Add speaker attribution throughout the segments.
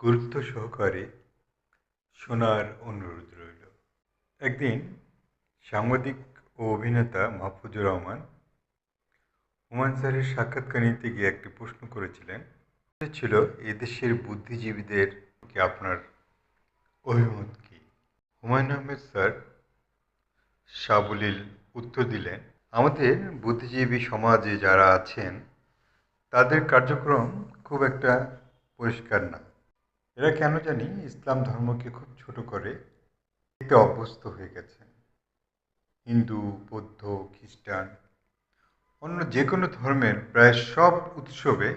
Speaker 1: গুরুত্ব সহকারে শোনার অনুরোধ রইল। একদিন সাংবাদিক ও অভিনেতা মাহফুজুর রহমান হুমায়ুন স্যারের সাক্ষাৎকার নিতে গিয়ে একটি প্রশ্ন করেছিলেন। ছিল, এদেশের বুদ্ধিজীবীদের আপনার অভিমত কি? হুমায়ুন আহমেদ স্যার সাবলীল উত্তর দিলেন, আমাদের বুদ্ধিজীবী সমাজে যারা আছেন, তাদের কার্যক্রম খুব একটা পরিষ্কার না। এরা কেন জানি ইসলাম ধর্মকে খুব ছোট করে দেখতে অভ্যস্ত হয়ে গেছেন হিন্দু, বৌদ্ধ, খ্রিস্টান, অন্য যে কোনো ধর্মের প্রায় সব উৎসবে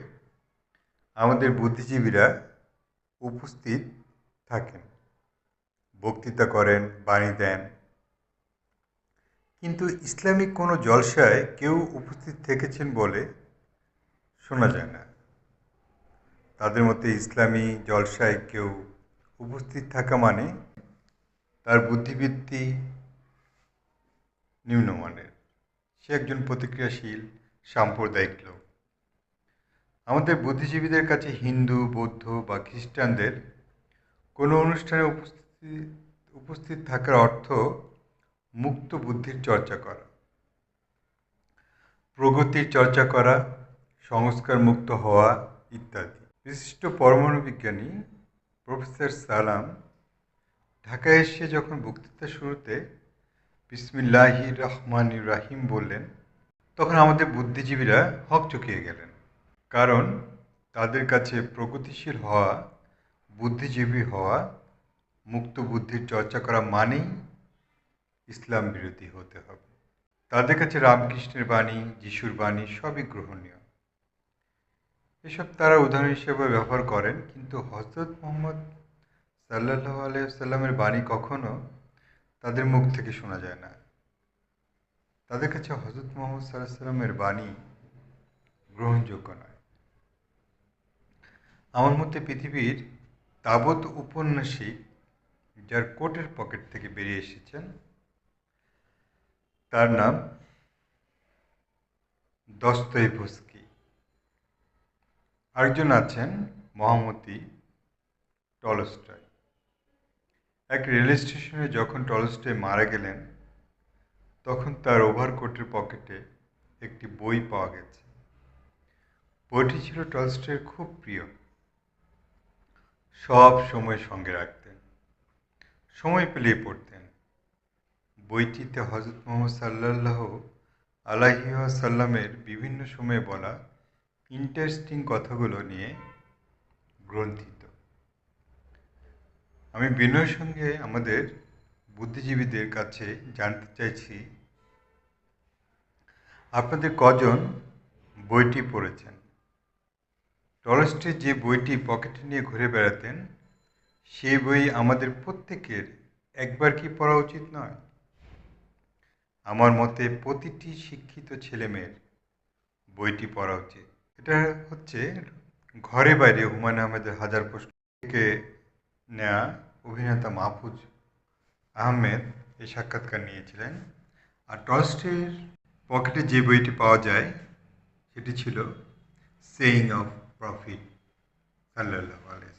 Speaker 1: আমাদের বুদ্ধিজীবীরা উপস্থিত থাকেন, বক্তৃতা করেন, বাণী দেন। কিন্তু ইসলামিক কোনো জলসায় কেউ উপস্থিত থেকেছেন বলে শোনা যায় না। তাদের মধ্যে ইসলামী জলসায় কেউ উপস্থিত থাকা মানে তার বুদ্ধিবৃত্তি নিম্নমানের। সে একজন প্রতিক্রিয়াশীল, সাম্প্রদায়িক লোক। আমাদের বুদ্ধিজীবীদের কাছে হিন্দু, বৌদ্ধ বা খ্রিস্টানদের কোনো অনুষ্ঠানে উপস্থিতি, উপস্থিত থাকার অর্থ মুক্ত বুদ্ধির চর্চা করা। প্রগতির চর্চা করা সংস্কার মুক্ত হওয়া ইত্যাদি। বিশিষ্ট পরমাণু বিজ্ঞানী প্রফেসর সালাম ঢাকায় এসে যখন বক্তৃতা শুরুতে বিসমিল্লাহি রহমান রাহিম বললেন, তখন আমাদের বুদ্ধিজীবীরা হক হকচকিয়ে গেলেন। কারণ তাদের কাছে প্রগতিশীল হওয়া, বুদ্ধিজীবী হওয়া, মুক্ত বুদ্ধির চর্চা করা মানেই ইসলাম বিরোধী হতে হবে। তাদের কাছে রামকৃষ্ণের বাণী, যিশুর বাণী সবই গ্রহণীয়। এসব তারা উদাহরণ হিসেবে ব্যবহার করেন, কিন্তু হজরত মোহাম্মদ সাল্লাহ আলাইসাল্লামের বাণী কখনো তাদের মুখ থেকে শোনা যায় না। তাদের কাছে হজরত মোহাম্মদ সাল্লাহ সাল্লামের বাণী গ্রহণযোগ্য নয়। আমার মতে পৃথিবীর তাবৎ উপন্যাসিক যার কোটের পকেট থেকে বেরিয়ে এসেছেন, তার নাম দস্তয়েভস্কি আরেকজন আছেন মহামতি টলস্টয়। এক রেল স্টেশনে যখন টলস্টয় মারা গেলেন, তখন তার ওভারকোটের পকেটে একটি বই পাওয়া গেছে। বইটি ছিল টলস্টয়ের খুব প্রিয়। সব সময় সঙ্গে রাখতেন, সময় পেলেই পড়তেন। বইটিতে হজরত মোহাম্মদ সাল্লাহ আলাহিসাল্লামের বিভিন্ন সময়ে বলা ইন্টারেস্টিং কথাগুলো নিয়ে গ্রন্থিত। আমি বিনয়ের সঙ্গে আমাদের বুদ্ধিজীবীদের কাছে জানতে চাইছি, আপনাদের কজন বইটি পড়েছেন? টলস্টের যে বইটি পকেটে নিয়ে ঘুরে বেড়াতেন সেই বই আমাদের প্রত্যেকের একবার কি পড়া উচিত নয়? আমার মতে প্রতিটি শিক্ষিত ছেলেমেয়ের বইটি পড়া উচিত। এটা হচ্ছে ঘরে বাইরে হুমায়ুন আহমেদের হাজার থেকে নেয়া অভিনেতা মাহফুজ আহমেদ এই সাক্ষাৎকার নিয়েছিলেন। আর টলস্টের পকেটে যে বইটি পাওয়া যায়, সেটি ছিল সেইং অফ প্রফিট সাল্লাহ আলিয়া